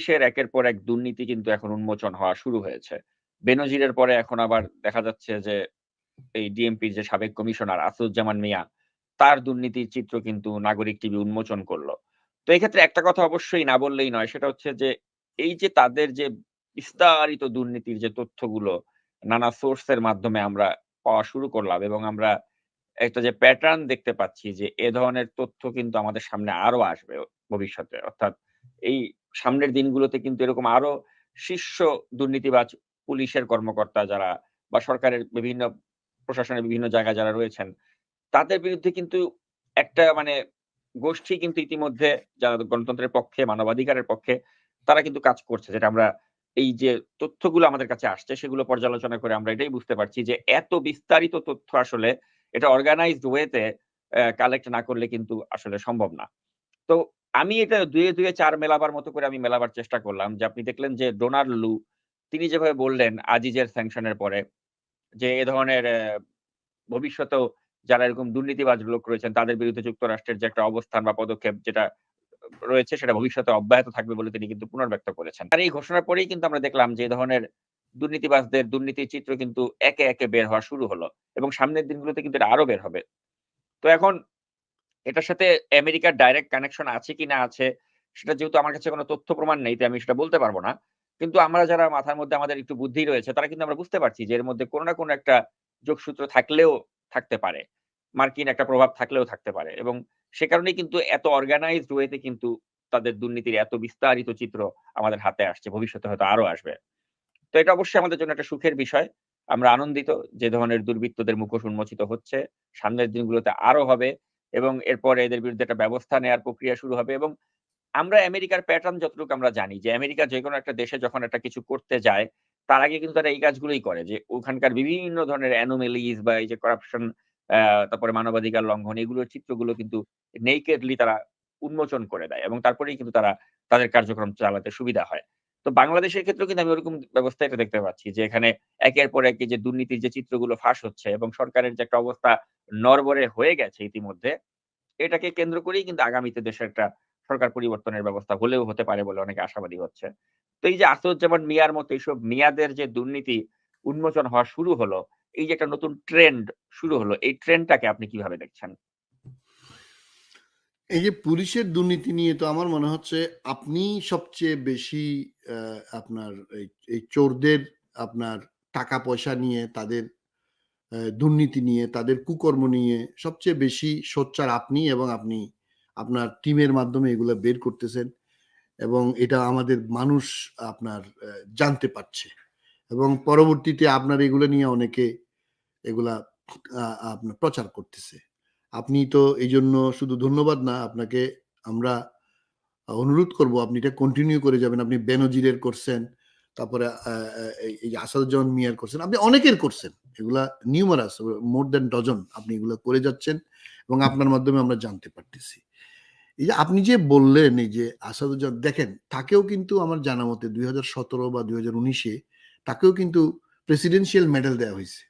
পুলিশের একের পর এক দুর্নীতি কিন্তু এখন উন্মোচন হওয়া শুরু হয়েছে। বেনজিরের পরে এখন আবার দেখা যাচ্ছে যে এই ডিএমপির যে সাবেক কমিশনার আসাদুজ্জামান মিয়া, তার দুর্নীতির চিত্র কিন্তু নাগরিক টিভি উন্মোচন করল। তো এক্ষেত্রে একটা কথা অবশ্যই না বললেই নয় সেটা হচ্ছে যে এই যে তাদের যে বিস্তারিত দুর্নীতির যে তথ্যগুলো নানা সোর্সের মাধ্যমে আমরা পাওয়া শুরু করলাম এবং আমরা একটা যে প্যাটার্ন দেখতে পাচ্ছি যে এ ধরনের তথ্য কিন্তু আমাদের সামনে আরও আসবে ভবিষ্যতে। অর্থাৎ এই সামনের দিনগুলোতে কিন্তু এরকম আরও শীর্ষ দুর্নীতিবাজ পুলিশের কর্মকর্তা যারা বা সরকারের বিভিন্ন প্রশাসনের বিভিন্ন জায়গায় যারা রয়েছেন, তাদের বিরুদ্ধে কিন্তু একটা মানে গোষ্ঠী কিন্তু ইতিমধ্যে যারা গণতন্ত্রের পক্ষে, মানবাধিকারের পক্ষে তারা কিন্তু কাজ করছে। যেটা আমরা এই যে তথ্যগুলো আমাদের কাছে আসছে সেগুলো পর্যালোচনা করে আমরা এটাই বুঝতে পারছি যে এত বিস্তারিত তথ্য আসলে এটা অর্গানাইজড ওয়েতে কালেক্ট না করলে কিন্তু আসলে সম্ভব না। তো আমি এটা দুয়ে, দুয়ে চার মেলাবার মতো করে আমি মেলাবার চেষ্টা করলাম যে আপনি দেখলেন যে ডোনাল্ড লু তিনি যেভাবে বললেন আজিজের স্যাংশন এর পরে যে এ ধরনের ভবিষ্যতেও যারা এরকম দুর্নীতিবাজ লোক রয়েছেন তাদের বিরুদ্ধে যুক্তরাষ্ট্রের যে একটা অবস্থান বা পদক্ষেপ যেটা রয়েছে সেটা ভবিষ্যতে অব্যাহত থাকবে বলে তিনি কিন্তু পুনর্ব্যক্ত করেছেন। আর এই ঘোষণার পরেই কিন্তু আমরা দেখলাম যে ধরনের দুর্নীতিবাজদের দুর্নীতির চিত্র কিন্তু একে, একে বের হওয়া শুরু হলো এবং সামনের দিনগুলোতে কিন্তু আরও বের হবে। তো এখন এটার সাথে আমেরিকার ডাইরেক্ট কানেকশন আছে কি না আছে, সেটা যেহেতু আমার কাছে কোনো তথ্য প্রমাণ নেই আমি সেটা বলতে পারব না। কিন্তু আমরা যারা মাথার মধ্যে আমাদের একটু বুদ্ধি রয়েছে, তারা কিন্তু আমরা বুঝতে পারছি যে এর মধ্যে কোন না কোনো একটা যোগসূত্র থাকলেও থাকতে পারে। মার্কিন একটা প্রভাব থাকলেও থাকতে পারে এবং সে কারণেই কিন্তু এত অর্গানাইজড ওয়েতে কিন্তু তাদের দুর্নীতির এত বিস্তারিত চিত্র আমাদের হাতে আসছে। ভবিষ্যতে হয়তো আরও আসবে। তো এটা অবশ্যই আমাদের জন্য একটা সুখের বিষয়। আমরা আনন্দিত যে ধরনের দুর্বৃত্তদের মুখোশ উন্মোচিত হচ্ছে। সামনের দিনগুলোতে আরও হবে এবং এরপরে এদের বিরুদ্ধে একটা ব্যবস্থা নেয়ার প্রক্রিয়া শুরু হবে এবং আমরা আমেরিকার প্যাটার্ন যতটুকু আমরা জানি যে আমেরিকা যেকোনো একটা দেশে যখন একটা কিছু করতে যায়, তার আগে কিন্তু তারা এই কাজগুলোই করে যে ওখানকার বিভিন্ন ধরনের অ্যানোমেলিস বা এই যে করাপশন তারপরে মানবাধিকার লঙ্ঘন এগুলোর চিত্রগুলো কিন্তু নেইকেডলি তারা উন্মোচন করে দেয় এবং তারপরেই কিন্তু তারা তাদের কার্যক্রম চালাতে সুবিধা হয়। তো বাংলাদেশের ক্ষেত্রে কিন্তু আমি ওরকম ব্যবস্থা এটা দেখতে পাচ্ছি যে এখানে একের পর এক যে দুর্নীতির যে চিত্রগুলো ফাঁস হচ্ছে এবং সরকারের যে একটা অবস্থা নরবরে হয়ে গেছে ইতিমধ্যে, এটাকে কেন্দ্র করেই কিন্তু আগামীতে দেশের একটা সরকার পরিবর্তনের ব্যবস্থা হলেও হতে পারে বলে অনেকে আশাবাদী হচ্ছে। তো এই যে আসাদুজ্জামান মিয়ার মতো এইসব মিয়াদের যে দুর্নীতি উন্মোচন হওয়া শুরু হলো, এই যে একটা নতুন ট্রেন্ড শুরু হলো, এই ট্রেন্ডটাকে আপনি কীভাবে দেখছেন? এই যে পুলিশের দুর্নীতি নিয়ে তো আমার মনে হচ্ছে আপনি সবচেয়ে বেশি আপনার এই চোরদের আপনার টাকা পয়সা নিয়ে তাদের দুর্নীতি নিয়ে, তাদের কুকর্ম নিয়ে সবচেয়ে বেশি সোচ্চার আপনি এবং আপনি আপনার টিমের মাধ্যমে এগুলো বের করতেছেন এবং এটা আমাদের মানুষ আপনার জানতে পারছে এবং পরবর্তীতে আপনার এগুলো নিয়ে অনেকে এগুলা আপনার প্রচার করতেছে। আপনি তো এই জন্য শুধু ধন্যবাদ না, আপনাকে আমরা অনুরোধ করব আপনি এটা কন্টিনিউ করে যাবেন। আপনি বেনজিরের করছেন, তারপরে এই আসাদুজ্জামান মিয়ার করছেন। আপনি অনেকের করছেন। এগুলা নিউমারাস মোর দেন ডজন আপনি এগুলো করে যাচ্ছেন এবং আপনার মাধ্যমে আমরা জানতে পারতেছি। এই যে আপনি যে বললেন এই যে আসাদুজ্জামান দেখেন তাকেও কিন্তু আমার জানা মতে ২০১৭ বা ২০১৯ এ তাকেও কিন্তু প্রেসিডেন্সিয়াল মেডেল দেওয়া হইছে।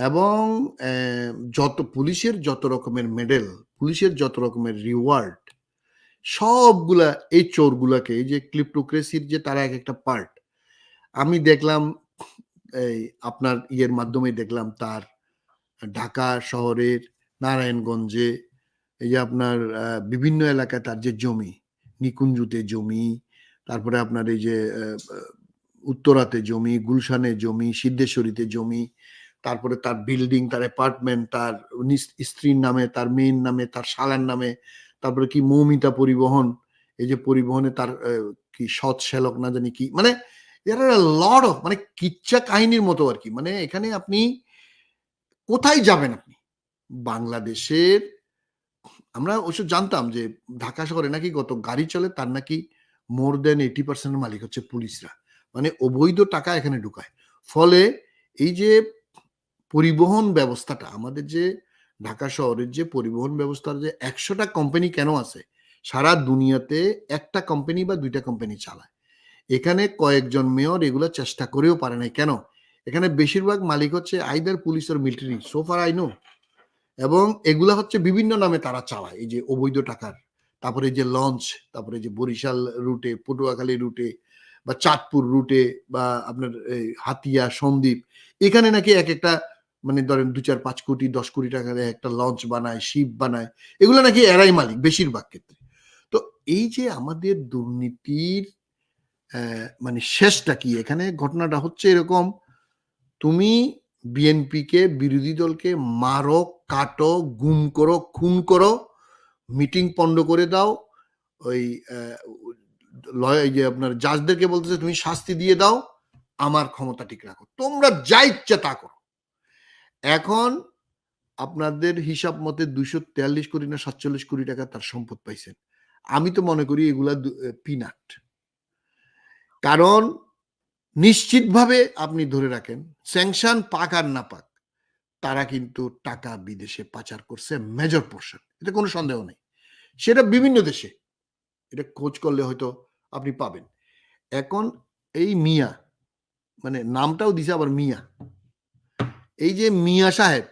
এবং যত পুলিশের যত রকমের মেডেল, পুলিশের যত রকমের রিওয়ার্ড সবগুলা এই চোরগুলাকে এই যে ক্লিপ্টোক্রেসির যে তারা এক একটা পার্ট। আমি দেখলাম এই আপনার ইয়ের মাধ্যমে দেখলাম তার ঢাকা শহরের নারায়ণগঞ্জে এই যে আপনার বিভিন্ন এলাকায় তার যে জমি, নিকুঞ্জুতে জমি, তারপরে আপনার এই যে উত্তরাতে জমি, গুলশানে জমি, সিদ্ধেশ্বরীতে জমি, তারপরে তার বিল্ডিং, তার অ্যাপার্টমেন্ট, তার স্ত্রীর নামে, তার মেয়ের নামে, তার শালার নামে, তারপরে কি মৌমিতা পরিবহন, এই যে পরিবহনে তার কি সৎ শ্যালক না জানি কি। মানে are a মানে কিচ্ছা কাহিনীর মতো আর কি মানে এখানে আপনি কোথায় যাবেন আপনি? বাংলাদেশের আমরা অবশ্য জানতাম যে ঢাকা শহরে নাকি কত গাড়ি চলে তার নাকি মোর দ্যান 80% এর মালিক হচ্ছে পুলিশরা। মানে অবৈধ টাকা এখানে ঢুকায়। ফলে এই যে পরিবহন ব্যবস্থাটা, আমাদের যে ঢাকা শহরের যে পরিবহন ব্যবস্থার যে একশোটা কোম্পানি কেন আছে? সারা দুনিয়াতে একটা কোম্পানি বা দুইটা কোম্পানি চালায়। এখানে কয়েকজন মেয়র এগুলো চেষ্টা করেও পারে নাই। কেন? এখানে বেশিরভাগ মালিক হচ্ছে either police R military so far I know. এবং এগুলা হচ্ছে বিভিন্ন নামে তারা চালায়। এই যে অবৈধ টাকার, তারপরে যে লঞ্চ তারপরে যে বরিশাল রুটে পটুয়াখালী রুটে বা চাঁদপুর রুটে বা আপনার হাতিয়া, সন্দ্বীপ, এখানে নাকি এক একটা মানে ধরেন দু চার পাঁচ কোটি, দশ কোটি টাকা দিয়ে একটা লঞ্চ বানায় শিপ বানায়, এগুলো নাকি এরাই মালিক বেশিরভাগ ক্ষেত্রে। তো এই যে আমাদের দুর্নীতির মানে শেষটা কি? এখানে ঘটনাটা হচ্ছে এরকম, তুমি বিএনপিকে বিরোধী দলকে মারো, কাটো, গুম করো, খুন করো মিটিং পণ্ড করে দাও, ওই যে আপনার জাজদেরকে বলতেছে, তুমি শাস্তি দিয়ে দাও, আমার ক্ষমতা ঠিক রাখো। তোমরা যা ইচ্ছা তা করো। এখন আপনাদের হিসাব মতে দুইশো তেয়াল্লিশ কোটি না সাতচল্লিশ কোটি টাকা তার সম্পদ পাইছেন? আমি তো মনে করি এগুলা পিনাট। কারণ নিশ্চিতভাবে আপনি ধরে রাখেন, স্যাংশন পাক আর না পাক, তারা কিন্তু টাকা বিদেশে পাচার করছে মেজর পোর্শন এটা কোনো সন্দেহ নেই। সেটা বিভিন্ন দেশে, এটা খোঁজ করলে হয়তো আপনি পাবেন। এখন এই মিয়া মানে নামটাও দিছে আবার মিয়া এই যে মিয়া সাহেব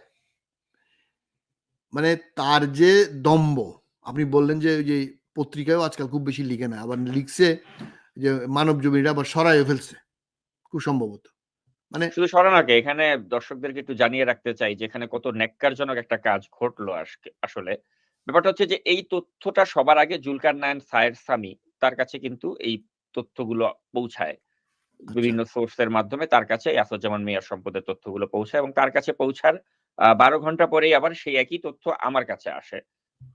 মানে তার যে দম্ব আপনি বললেন যে ওই যে পত্রিকায়ও আজকাল খুব বেশি লিখে না, আবার লিখছে যে মানব জমিটা আবার সরাইও ফেলছে, খুব সম্ভবত। মানে শুধু সরানাকে এখানে দর্শকদেরকে একটু জানিয়ে রাখতে চাই যে এখানে কত ন্যাক্কারজনক একটা কাজ ঘটলো আসলে। ব্যাপারটা হচ্ছে যে এই তথ্যটা সবার আগে জুলকার নায়ন সায়ের সামি তার কাছে কিন্তু এই তথ্যগুলো পৌঁছায়। বিভিন্ন সোর্সের মাধ্যমে তার কাছে আসাদুজ্জামান মিয়ার সম্পদের তথ্যগুলো পৌঁছায় এবং তার কাছে পৌঁছার বারো ঘণ্টা পরেই আবার সেই একই তথ্য আমার কাছে আসে।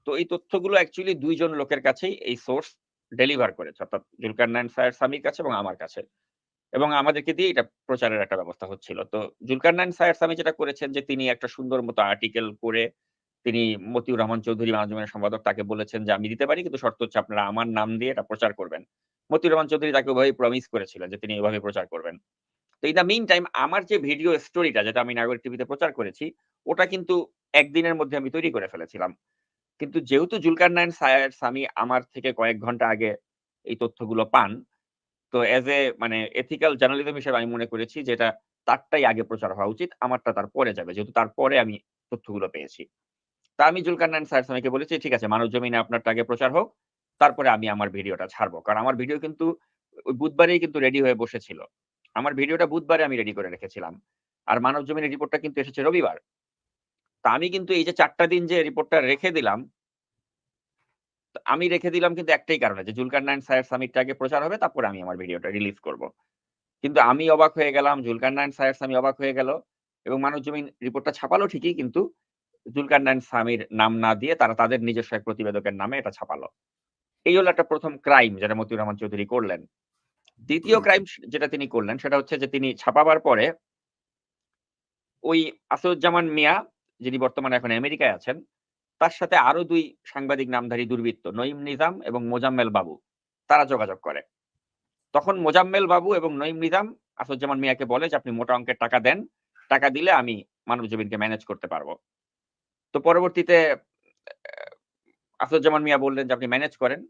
তো এই তথ্যগুলো অ্যাকচুয়ালি দুইজন লোকের কাছেই এই সোর্স ডেলিভার করেছে। অর্থাৎ জুলকার নায়ন সায়ের সামির কাছে এবং আমার কাছে। এবং আমাদেরকে দিয়ে এটা প্রচারের একটা ব্যবস্থা হচ্ছিল। তো জুলকার নাইন সায়ের স্বামী যেটা করেছেন যে তিনি একটা সুন্দর মতো আর্টিকেল করে তিনি মতিউর রহমান চৌধুরী মানজুমের সম্পাদক তাকে বলেছেন যে, আমি দিতে পারি, কিন্তু শর্ত হচ্ছে আপনারা আমার নাম দিয়ে এটা প্রচার করবেন। মতিউর রহমান চৌধুরী তাকে ওইভাবে প্রমিস করেছিলেন যে, তিনি এভাবে প্রচার করবেন। তো ইন দ্য মিন টাইম আমার যে ভিডিও স্টোরিটা যেটা আমি নাগরিক টিভিতে প্রচার করেছি, ওটা কিন্তু একদিনের মধ্যে আমি তৈরি করে ফেলেছিলাম। কিন্তু যেহেতু জুলকার নাইন সায়ের সামি আমার থেকে কয়েক ঘণ্টা আগে এই তথ্যগুলো পান, তো এজ এ মানে এথিক্যাল জার্নালিজম হিসেবে আমি মনে করেছি যেটা তারটাই আগে প্রচার হওয়া উচিত, আমারটা তার পরে যাবে, যেহেতু তারপরে আমি তথ্যগুলো পেয়েছি। তা আমি জুলকার নাইন স্যার সামিকে বলেছি, ঠিক আছে, মানব জমিনে আপনারটা আগে প্রচার হোক, তারপরে আমি আমার ভিডিওটা ছাড়বো। কারণ আমার ভিডিও কিন্তু বুধবারেই কিন্তু রেডি হয়ে বসেছিল। আমার ভিডিওটা বুধবারে আমি রেডি করে রেখেছিলাম। আর মানব জমিনের রিপোর্টটা কিন্তু এসেছে রবিবার। তা আমি কিন্তু এই যে চারটা দিন যে রিপোর্টটা রেখে দিলাম আমি রেখে দিলাম কিন্তু একটাই কারণে যে জুলকার নাইন সায়ের সামিটটা আগে প্রচার হবে, তারপরে আমি আমার ভিডিওটা রিলিজ করব। কিন্তু আমি অবাক হয়ে গেলাম জুলকার নাইন সায়ের সামি অবাক হয়ে গেল এবং মানব জমিন রিপোর্টটা ছাপালো ঠিকই কিন্তু জুলকার নাইন সামির নাম না দিয়ে তারা তাদের নিজস্ব এক প্রতিবেদকের নামে এটা ছাপালো। এই হলো একটা প্রথম ক্রাইম যেটা মতিউর রহমান চৌধুরী করলেন। দ্বিতীয় ক্রাইম যেটা তিনি করলেন সেটা হচ্ছে যে তিনি ছাপাবার পরে ওই আসাদুজ্জামান মিয়া যিনি বর্তমানে এখন আমেরিকায় আছেন তার সাথে আরও দুই সাংবাদিক নামধারী দুর্বৃত্ত নঈম নিজাম এবং মোজাম্মেল বাবু তারা যোগাযোগ করে। তখন মোজাম্মেল বাবু এবং নঈম নিজাম আসাদুজ্জামান মিয়াকে বলে যে আপনি মোটা অঙ্কের টাকা দেন। টাকা দিলে আমি মানব জমিনকে ম্যানেজ করতে পারব। তো পরবর্তীতে আসাদুজ্জামান মিয়া বললেন যে, আপনি ম্যানেজ করেন।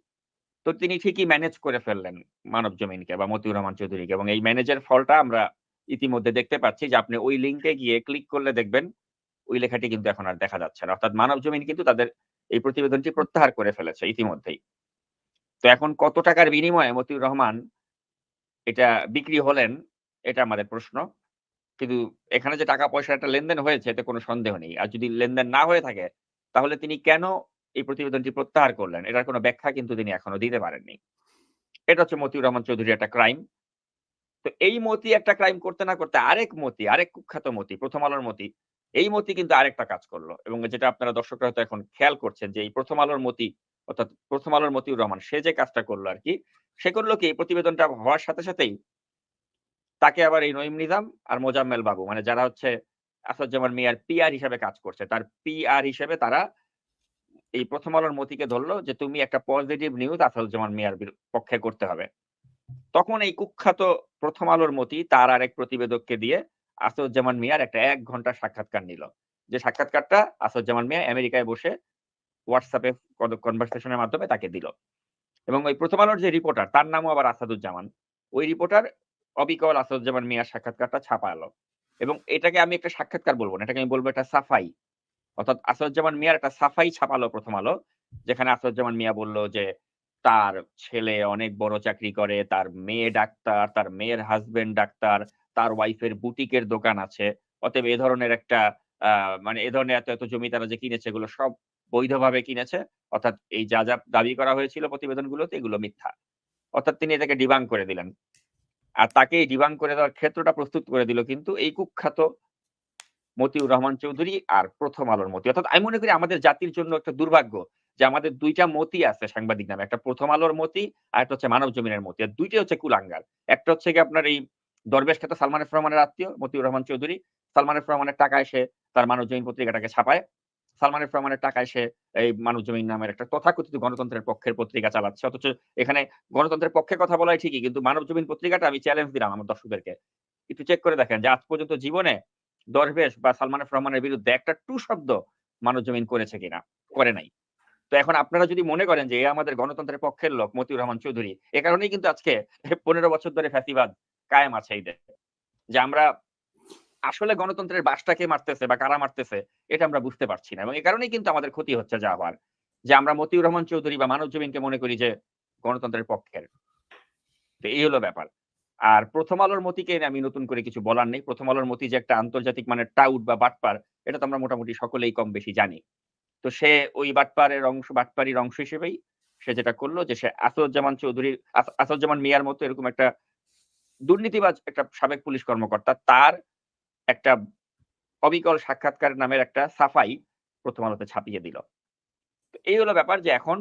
তো তিনি ঠিকই ম্যানেজ করে ফেললেন মানব জমিনকে বা মতিউর রহমান চৌধুরীকে এবং এই ম্যানেজের ফলটা আমরা ইতিমধ্যে দেখতে পাচ্ছি যে, আপনি ওই লিঙ্কে গিয়ে ক্লিক করলে দেখবেন ওই লেখাটি কিন্তু এখন আর দেখা যাচ্ছে না। অর্থাৎ মানব জমিন কিন্তু তাদের এই প্রতিবেদনটি প্রত্যাহার করে ফেলেছে ইতিমধ্যেই। তো এখন কত টাকার বিনিময়ে মতিউর রহমান এটা বিক্রি হলেন, এটা আমাদের প্রশ্ন। কিন্তু এখানে যে টাকা পয়সা একটা লেনদেন হয়েছে, এতে কোনো সন্দেহ নেই। আর যদি লেনদেন না হয়ে থাকে, তাহলে তিনি কেন এই প্রতিবেদনটি প্রত্যাহার করলেন? এটার কোনো ব্যাখ্যা কিন্তু তিনি এখনও দিতে পারেননি। এটা হচ্ছে মতিউর রহমান চৌধুরী একটা ক্রাইম। তো এই মতি একটা ক্রাইম করতে না করতে আরেক মতি, আরেক কুখ্যাত মতি, প্রথম আলোর মতি, এই মতি কিন্তু আরেকটা কাজ করল। এবং যেটা আপনারা দর্শকরা হয়তো এখন খেয়াল করছেন যে এই প্রথম আলোর মতি, অর্থাৎ প্রথম আলোর মতিউর রহমান, সে যে কাজটা করল আর কি, সে করল কি? প্রতিবেদনটা হওয়ার সাথে সাথেই তাকে আবার এই নঈম নিজাম আর মোজাম্মেল বাবু মানে যারা হচ্ছে আসাদুজ্জামান মিয়ার পিআর হিসেবে কাজ করছে। তার পিআর হিসেবে তারা এই প্রথম আলোর মতিকে ধরলো যে, তুমি একটা পজিটিভ নিউজ আসাদুজ্জামান মিয়ার পক্ষে করতে হবে। তখন এই কুখ্যাত প্রথম আলোর মতি তার আরেক প্রতিবেদককে দিয়ে আসাদুজ্জামান মিয়ার একটা এক ঘণ্টা সাক্ষাৎকার নিল। যে সাক্ষাৎকারটা আসাদুজ্জামান মিয়া আমেরিকায় বসে হোয়াটসঅ্যাপে কনভারসেশনের মাধ্যমে তাকে দিল। এবং ওই প্রথম আলোর যে রিপোর্টার তার নামও আবার আসাদুজ্জামান। ওই রিপোর্টার অবিকল আসাদুজ্জামান মিয়ার সাক্ষাৎকারটা ছাপালো এবং এটাকে আমি একটা সাক্ষাৎকার বলব না এটাকে আমি বলব একটা সাফাই অর্থাৎ আসাদুজ্জামান মিয়ার একটা সাফাই ছাপালো প্রথম আলো যেখানে আসাদুজ্জামান মিয়া বলল যে তার ছেলে অনেক বড় চাকরি করে, তার মেয়ে ডাক্তার, তার মেয়ের হাজবেন্ড ডাক্তার, তার ওয়াইফের বুটিকের দোকান আছে। অতএব এ ধরনের একটা মানে এ ধরনের এত, এত জমি তারা যে কিনেছে এগুলো সব বৈধভাবে কিনেছে। অর্থাৎ এই যা, যা দাবি করা হয়েছিল প্রতিবেদনগুলোতে এগুলো মিথ্যা। অর্থাৎ তিনি এটাকে ডিবাং করে দিলেন। আর তাকে ডিবাঙ্ক করে দেওয়ার ক্ষেত্রটা প্রস্তুত করে দিল কিন্তু এই কুখ্যাত মতিউর রহমান চৌধুরী আর প্রথম আলোর মতি। অর্থাৎ আমি মনে করি আমাদের জাতির জন্য একটা দুর্ভাগ্য যে আমাদের দুইটা মতি আছে সাংবাদিক নামে। একটা প্রথম আলোর মতি, আর একটা হচ্ছে মানব জমিনের মতি। আর ২ টাই হচ্ছে কুলাঙ্গার। একটা হচ্ছে কি আপনার এই দরবেশ খ্যাত সালমান রহমানের আত্মীয় মতিউর রহমান চৌধুরী। সালমান রহমানের টাকায় সে তার মানব জমিন পত্রিকাটাকে ছাপায়। সালমান এফ টাকায় সে এই মানব জমিন নামের একটা তথাকথিত গণতন্ত্রের পক্ষের পত্রিকা চালাচ্ছে। অথচ এখানে গণতন্ত্রের পক্ষে কথা বলাই ঠিকই কিন্তু মানব জমিন পত্রিকাটা আমি চ্যালেঞ্জ দিলাম আমার দর্শকদেরকে। একটু চেক করে দেখেন যে আজ পর্যন্ত জীবনে দরবেশ বা সালমান এফ রহমানের বিরুদ্ধে একটা টু শব্দ মানব জমিন করেছে কিনা? করে নাই। তো এখন আপনারা যদি মনে করেন যে আমাদের গণতন্ত্রের পক্ষের লোক মতিউর রহমান চৌধুরী, এ কারণেই কিন্তু আজকে ১৫ বছর ধরে ফ্যাসিবাদ কায়েম আছে এই দেশে। যে আমরা আসলে গণতন্ত্রের বাসটা কে মারতেছে বা কারা মারতেছে, এটা আমরা বুঝতে পারছি না। এবং এ কারণেই কিন্তু আমাদের ক্ষতি হচ্ছে যা আবার। যে আমরা মতিউর রহমান চৌধুরী বা মানব জমিনকে মনে করি যে গণতন্ত্রের পক্ষের। তো এই হলো ব্যাপার। আর প্রথম আলোর মতিকে আমি নতুন করে কিছু বলার নেই। প্রথম আলোর মতি যে একটা আন্তর্জাতিক মানের টাউট বা বাটপার, এটা তো আমরা মোটামুটি সকলেই কম বেশি জানি। তো সে ওই বাটপারের অংশ, বাটপারির অংশ হিসেবেই সে যেটা করল যে সে আসাদুজ্জামান চৌধুরীর আস, আসাদুজ্জামান মিয়ার মতো এরকম একটা দুর্নীতিবাজ একটা সাবেক পুলিশ কর্মকর্তা, তার একটা অবিকল সাক্ষাৎকার নামের একটা সাফাই প্রথম আলোতে ছাপিয়ে দিল। এই হলো ব্যাপার যে এখন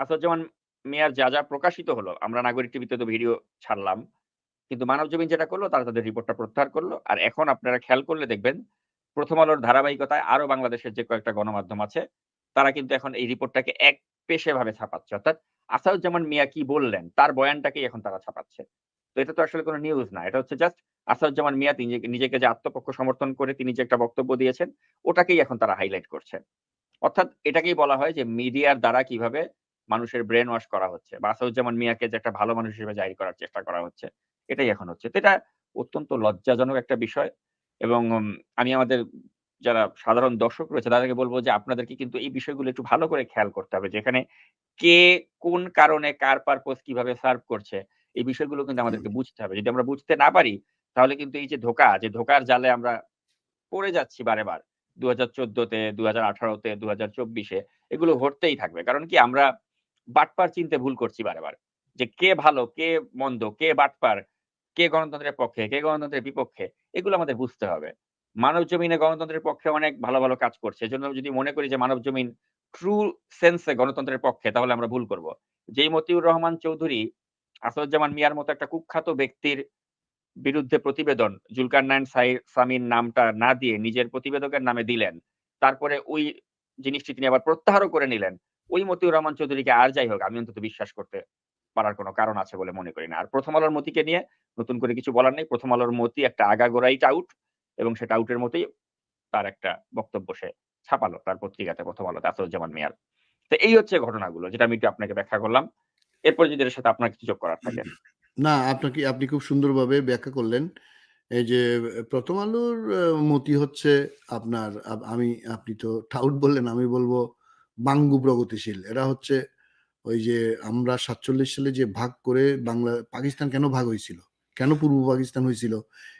আসাদুজ্জামান মিয়ার যা, যা প্রকাশিত হলো আমরা নাগরিক টিভিতে তো ভিডিও ছাড়লাম। কিন্তু মানব জমিন যেটা করল তারা তাদের রিপোর্টটা প্রত্যাহার করল। আর এখন আপনারা খেয়াল করলে দেখবেন প্রথম আলোর ধারাবাহিকতায় আরও বাংলাদেশের যে কয়েকটা গণমাধ্যম আছে তারা কিন্তু এখন এই রিপোর্টটাকে এক পেশে ভাবে ছাপাচ্ছে। অর্থাৎ আসাদুজ্জামান মিয়া কি বললেন তার বয়ানটাকেই এখন তারা ছাপাচ্ছে। তো এটা তো আসলে কোনো নিউজ না। এটা হচ্ছে জাস্ট আসাদুজ্জামান মিয়া তিনি নিজেকে যে আত্মপক্ষ সমর্থন করে তিনি যে একটা বক্তব্য দিয়েছেন ওটাকেই এখন তারা হাইলাইট করছে। অর্থাৎ এটাকেই বলা হয় যে মিডিয়ার দ্বারা কীভাবে মানুষের ব্রেন ওয়াশ করা হচ্ছে বা আসাদুজ্জামান মিয়াকে যে একটা ভালো মানুষ হিসেবে জাহির করার চেষ্টা করা হচ্ছে। এটাই এখন হচ্ছে। তো এটা অত্যন্ত লজ্জাজনক একটা বিষয় এবং আমি আমাদের যারা সাধারণ দর্শক রয়েছে তাদেরকে বলব যে আপনাদেরকে কিন্তু এই বিষয়গুলো একটু ভালো করে খেয়াল করতে হবে। যেখানে কে কোন কারণে কার পারপোজ কীভাবে সার্ভ করছে এই বিষয়গুলো কিন্তু আমাদেরকে বুঝতে হবে। যদি আমরা বুঝতে না পারি তাহলে কিন্তু এই যে ধোঁকা, যে ধোকার জালে আমরা পড়ে যাচ্ছি বারে, বার ২০১৪ তে, ২০১৮ তে, ২০২৪ চব্বিশে এগুলো ঘটতেই থাকবে। কারণ কি আমরা বাটপার চিনতে ভুল করছি বারে, বার। যে কে ভালো, কে মন্দ, কে বাটপার, কে গণতন্ত্রের পক্ষে, কে গণতন্ত্রের বিপক্ষে এগুলো আমাদের বুঝতে হবে। মানব জমিনে গণতন্ত্রের পক্ষে অনেক ভালো, ভালো কাজ করছে। এজন্য যদি মনে করি যে মানব জমিন ট্রু সেন্সে গণতন্ত্রের পক্ষে তাহলে আমরা ভুল করব। যেই মতিউর রহমান চৌধুরী আসাদুজ্জামান মিয়ার মতো একটা কুখ্যাত ব্যক্তির বিরুদ্ধে প্রতিবেদন জুলকারনাইন সাই, সামির নামটা না দিয়ে নিজের প্রতিবেদকের নামে দিলেন। তারপরে ওই জিনিসটি তিনি আবার প্রত্যাহারও করে নিলেন। ওই মতিউর রহমান চৌধুরীকে আর যাই হোক, আমি অন্তত বিশ্বাস করতে পারার কোনো কারণ আছে বলে মনে করি না। আর প্রথম আলোর মতিকে নিয়ে নতুন করে কিছু বলার নেই। প্রথম আলোর মতি একটা আগাগোড়াই টাউট এবং সেটা আউটের মতোই তার একটা বক্তব্য সে ছাপালো তার পত্রিকাতে প্রথম আলোতে, আসাদুজ্জামান মিয়ার। তো এই হচ্ছে ঘটনাগুলো, যেটা আমি একটু আপনাকে ব্যাখ্যা করলাম। এরপরে যদি এর সাথে আপনার কিছু যোগ করার থাকে। না, আপনাকে, আপনি খুব সুন্দরভাবে ব্যাখ্যা করলেন। এই যে, প্রথম আলোর মতি হচ্ছে আপনার আমি, আপনি তো টাউট বললেন, আমি বলব বাঙ্গু প্রগতিশীল। এরা হচ্ছে ওই যে, আমরা ৪৭ সালে যে ভাগ করে বাংলা, পাকিস্তান কেন ভাগ হয়েছিল? কেন পূর্ব পাকিস্তান হয়েছিল?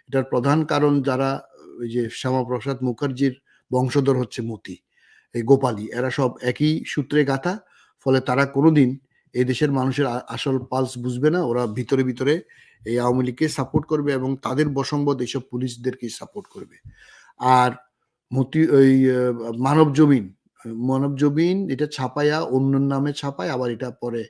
এটার প্রধান কারণ যারা, ওই যে শ্যামাপ্রসাদ মুখার্জির বংশধর হচ্ছে মতি। এই গোপালী এরা সব একই সূত্রে গাঁথা। ফলে তারা কোনদিন এই দেশের মানুষের আসল পালস বুঝবে না। ওরা ভিতরে, ভিতরে এই আওয়ামী লীগকে সাপোর্ট করবে এবং তাদের বশংবদ এইসব পুলিশদেরকে সাপোর্ট করবে। আর মতি ওই মানব জমিন, মানব জমিন এটা ছাপায়া অন্য নামে ছাপায় আবার এটা পরে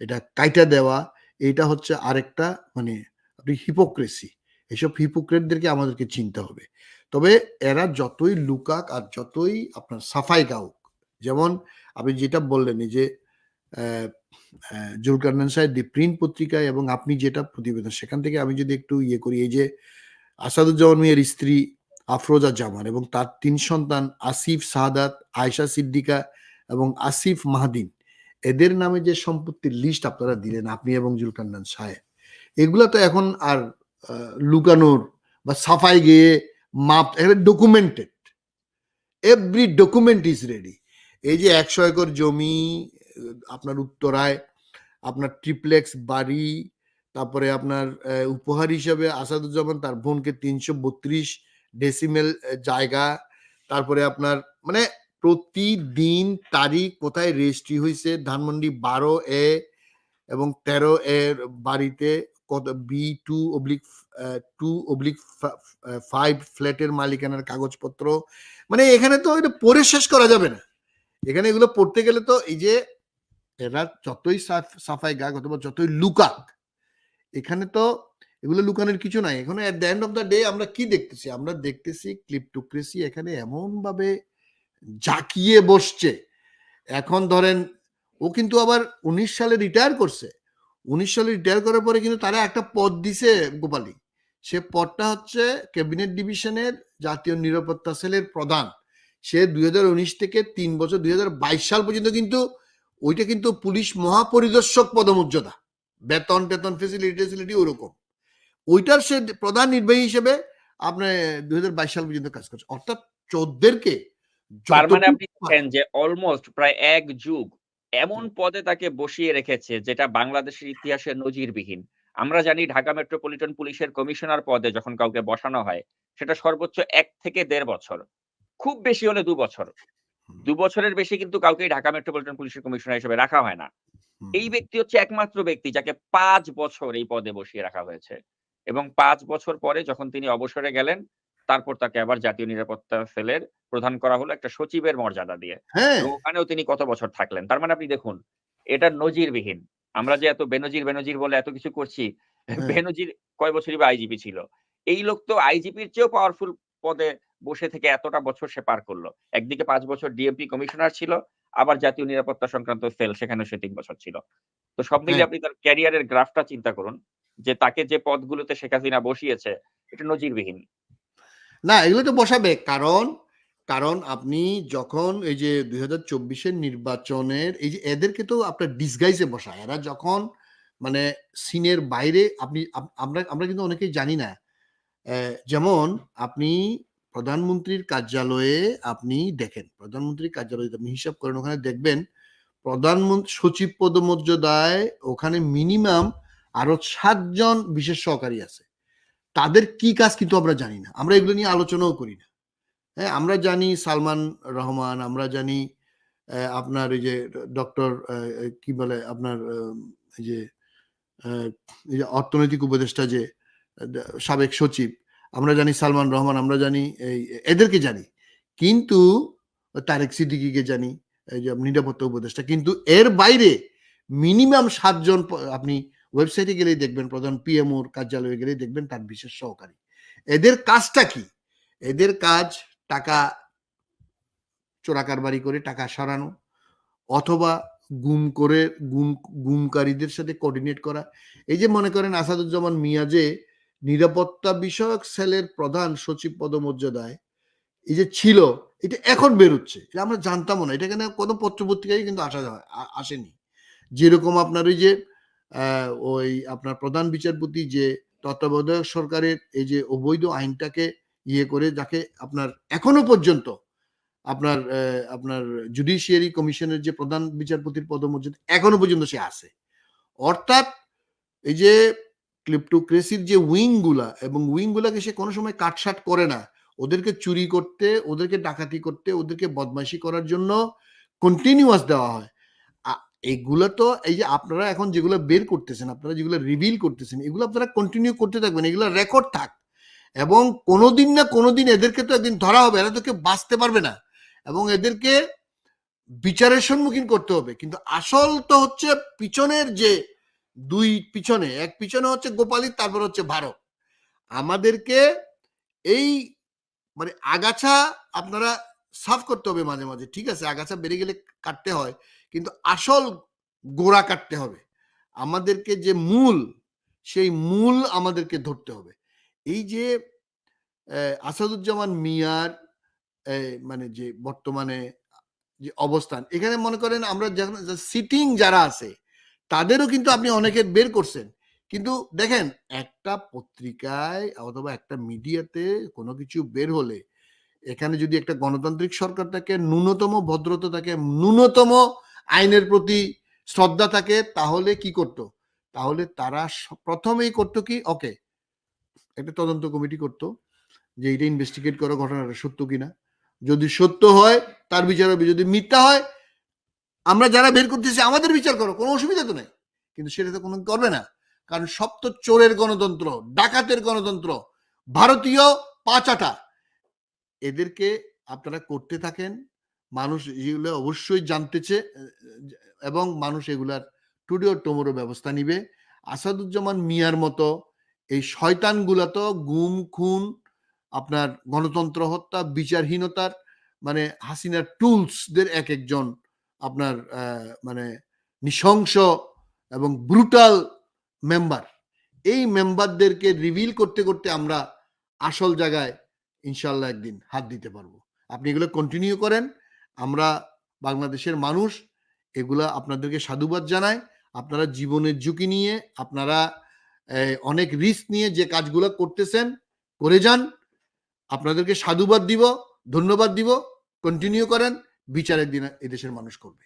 এটা কাইটা দেওয়া এটা হচ্ছে আরেকটা মানে আপনি হিপোক্রেসি। এসব হিপোক্রেটদেরকে আমাদেরকে চিনতে হবে। তবে এরা যতই লুকাক আর যতই আপনার সাফাই গাউক, যেমন আপনি যেটা বললেন যে অ্যা সাহেব দি প্রিন্ট পত্রিকায় এবং আপনি যেটা প্রতিবেদন সেখান থেকে আমি যদি একটু ইয়ে করি এই যে আসাদুজ্জামান মিয়ার স্ত্রী আফরোজা জামান এবং তার ৩ সন্তান আসিফ, সাহাদাত, আয়েশা সিদ্দিকা এবং আসিফ মাহদিন এদের নামে যে সম্পত্তির লিস্ট আপনারা দিলেন আপনি এবং জুলকারনাইন সাহেব। এগুলা তো এখন আর লুকানোর বা সাফাই গেয়ে মাপ এরা documented. Every document is ready. এই যে একশো একর জমি আপনার উত্তরায়, আপনার ট্রিপ্লেক্স বাড়ি, তারপরে আপনার উপহার হিসাবে আসাদুজ্জামান, তার বোনকে তিনশো বত্রিশ ডেসিমেল জায়গা, তারপরে আপনার মানে প্রতিদিন তারিখ কোথায় রেজিস্ট্রি হয়েছে ধানমন্ডি বারো এ এবং তেরো এর বাড়িতে কত B two oblique two oblique five ফ্ল্যাটের মালিকানার কাগজপত্র মানে এখানে তো এটা পড়ে শেষ করা যাবে না। এখানে এগুলো পড়তে গেলে তো এই যে এরা যতই সাফ- সাফাই গাক অথবা যতই লুকাক, এখানে তো এগুলো লুকানোর কিছু নাই। এখানে at the end of the day আমরা কি দেখতেছি? আমরা দেখতেছি ক্লিপটোক্রেসি এখানে এমন ভাবে জাকিয়ে বসছে। এখন ধরেন, ও কিন্তু আবার উনিশ সালে রিটায়ার করছে। উনিশ সালে রিটায়ার করার পরে কিন্তু তারা একটা পদ দিছে গোপালী সে পদটা হচ্ছে ক্যাবিনেট ডিভিশনের জাতীয় নিরাপত্তা সেলের প্রধান। সে দুই হাজার উনিশ থেকে তিন বছর, দুই হাজার বাইশ সাল পর্যন্ত কিন্তু ওইটা কিন্তু পুলিশ মহাপরিদর্শক পদমর্যাদা। বেতন টেতন ফেসিলিটি টেসিলিটি ওরকম। ওইটার সে প্রধান নির্বাহী হিসেবে আপনার দুই সাল পর্যন্ত কাজ করছে অর্থাৎ চোদ্দেরকে মানে আপনি যে অলমোস্ট প্রায় এক যুগ এমন পদে তাকে বসিয়ে রেখেছে যেটা বাংলাদেশের ইতিহাসে নজিরবিহীন। আমরা জানি ঢাকা মেট্রোপলিটন পুলিশের কমিশনার পদে যখন কাউকে বসানো হয় সেটা সর্বোচ্চ এক থেকে দেড় বছর। খুব বেশি হলে দু বছর। দু বছরের বেশি কিন্তু কাউকে ঢাকা মেট্রোপলিটন পুলিশের কমিশনার হিসেবে রাখা হয় না। এই ব্যক্তি হচ্ছে একমাত্র ব্যক্তি যাকে পাঁচ বছর এই পদে বসিয়ে রাখা হয়েছে এবং পাঁচ বছর পরে যখন তিনি অবসরে গেলেন তারপর তাকে আবার জাতীয় নিরাপত্তা সেলের প্রধান করা হলো একটা সচিবের মর্যাদা দিয়ে। হ্যাঁ। ওখানেও তিনি কত বছর থাকলেন? তার মানে আপনি দেখুন এটা নজিরবিহীন। আমরা যে এত বেনজির বেনজির বলে এত কিছু করছি হ্যাঁ। বেনজির কয় বছরই বা আইজিপি ছিল? এই লোক তো আইজিপির চেয়েও পাওয়ারফুল পদে বসে থেকে এতটা বছর সে পার করল। একদিকে পাঁচ বছর ডিএমপি কমিশনার ছিল আবার জাতীয় নিরাপত্তা সংক্রান্ত সেল সেখানে সে তিন বছর ছিল। তো সব মিলে হ্যাঁ। আপনি তার ক্যারিয়ারের গ্রাফটা চিন্তা করুন যে তাকে যে পদগুলোতে শেখ হাসিনা বসিয়েছে এটা নজিরবিহীন। না এগুলো তো বসাবে। কারণ কারণ আপনি যখন এই যে দুই হাজার চব্বিশের নির্বাচনের এই যে এদেরকে তো আপনার ডিসগাইজে বসায়। এরা যখন মানে সিনের বাইরে আপনি আমরা আমরা কিন্তু অনেকেই জানি না যেমন আপনি প্রধানমন্ত্রীর কার্যালয়ে আপনি দেখেন, প্রধানমন্ত্রীর কার্যালয়ে আপনি হিসাব করেন, ওখানে দেখবেন প্রধানমন্ত্রী সচিব পদমর্যাদায় ওখানে মিনিমাম আরও সাতজন বিশেষ সহকারী আছে। তাদের কি কাজ কিন্তু আমরা জানি না। আমরা এগুলো নিয়ে আলোচনাও করি না। হ্যাঁ আমরা জানি সালমান রহমান, আমরা জানি আপনার এই যে ডক্টর কি বলে আপনার এই যে অর্থনৈতিক উপদেষ্টা যে সাবেক সচিব। আমরা জানি সালমান রহমান, আমরা জানি এদেরকে জানি। কিন্তু তারেক সিদ্দিকিকে জানি নিরাপত্তা উপদেষ্টা। কিন্তু এর বাইরে মিনিমাম সাতজন আপনি ওয়েবসাইটে গেলেই দেখবেন, প্রধান পিএমওর কার্যালয়ে গেলেই দেখবেন তার বিশেষ সহকারী। এদের কাজটা কি? এদের কাজ টাকা চোরাকারবারি করে, টাকা সরানো অথবা গুম করে, গুম, গুমকারীদের সাথে কোঅর্ডিনেট করা। এই যে মনে করেন আসাদুজ্জামান মিয়া যে নিরাপত্তা বিষয়ক সেলের প্রধান সচিব পদমর্যাদায় এই যে ছিল, এটা এখন বেরোচ্ছে। এটা আমরা জানতামও না। এটা এখানে কোনো পত্রপত্রিকায় কিন্তু আসা আসেনি। যেরকম আপনার ওই যে ওই আপনার প্রধান বিচারপতি যে তত্ত্বাবধায়ক সরকারের এই যে অবৈধ আইনটাকে ইয়ে করে, যাকে আপনার এখনও পর্যন্ত আপনার আপনার জুডিশিয়ারি কমিশনের যে প্রধান বিচারপতির পদমর্যাদা এখনও পর্যন্ত সে আছে। অর্থাৎ এই যে ক্লিপ্টোক্রেসির যে উইংগুলা, এবং উইংগুলাকে সে কোনো সময় কাটসাট করে না। ওদেরকে চুরি করতে, ওদেরকে ডাকাতি করতে, ওদেরকে বদমাইশি করার জন্য কন্টিনিউয়াস দেওয়া হয়। এগুলো তো এই যে আপনারা এখন যেগুলো বের করতেছেন, আপনারা যেগুলো রিভিল করতেছেন, এগুলো আপনারা কন্টিনিউ করতে থাকবেন, এগুলো রেকর্ড থাক। এবং কোনোদিন না কোনোদিন এদেরকে তো একদিন ধরা হবে, এরা তো কেউ বাঁচতে পারবে না। এবং এদেরকে বিচারের সম্মুখীন করতে হবে। কিন্তু আসল তো হচ্ছে পিছনের যে দুই পিছনে, এক পিছনে হচ্ছে গোপালী, তারপর হচ্ছে ভারত। আমাদেরকে এই মানে আগাছা আপনারা সাফ করতে হবে মাঝে মাঝে, ঠিক আছে? আগাছা বেড়ে গেলে কাটতে হয়, কিন্তু আসল গোড়া কাটতে হবে। আমাদেরকে যে মূল, সেই মূল আমাদেরকে ধরতে হবে। এই যে আসাদুজ্জামান মিয়ার মানে যে বর্তমানে যে অবস্থান, এখানে মনে করেন আমরা সিটিং যারা আছে তাদেরও কিন্তু আপনি অনেকের বের করছেন। কিন্তু দেখেন, একটা পত্রিকায় অথবা একটা মিডিয়াতে কোনো কিছু বের হলে, এখানে যদি একটা গণতান্ত্রিক সরকার থাকে, ন্যূনতম ভদ্রতা থাকে, ন্যূনতম আইনের প্রতি শ্রদ্ধা থাকে, তাহলে কি করত? তাহলে তারা প্রথমেই করতো কি? ওকে, একটা তদন্ত কমিটি করত যে এটা ইনভেস্টিগেট করা ঘটনাটা সত্য কিনা। যদি সত্য হয়, তার বিচার হবে। যদি মিথ্যা হয় আমরা যারা বের করতেছি, আমাদের বিচার করো, কোনো অসুবিধা তো নেই। কিন্তু সেটা তো কোনো করবে না। কারণ সব তো চোরের গণতন্ত্র, ডাকাতের গণতন্ত্র, ভারতীয় পাচাটা এদেরকে আপনারা করতে থাকেন, মানুষ এগুলো অবশ্যই জানতেছে এবং মানুষ এগুলার টুডে ও টুমোরো ব্যবস্থা নিবে। আসাদুজ্জামান মিয়ার মতো এই শয়তানগুলা তো গুম, খুন, আপনার গণতন্ত্র হত্যা, বিচারহীনতার মানে হাসিনার টুলসদের এক একজন আপনার মানে নৃশংস এবং ব্রুটাল মেম্বার এই মেম্বারদেরকে রিভিল করতে করতে আমরা আসল জায়গায় ইনশাল্লাহ একদিন হাত দিতে পারব। আপনি এগুলো কন্টিনিউ করেন। আমরা বাংলাদেশের মানুষ, এগুলা আপনাদেরকে সাধুবাদ জানাই। আপনারা জীবনের ঝুঁকি নিয়ে, আপনারা অনেক রিস্ক নিয়ে যে কাজগুলো করতেছেন, করে যান। আপনাদেরকে সাধুবাদ দিব, ধন্যবাদ দিব। কন্টিনিউ করেন। বিচারের দিন এদেশের মানুষ করবে।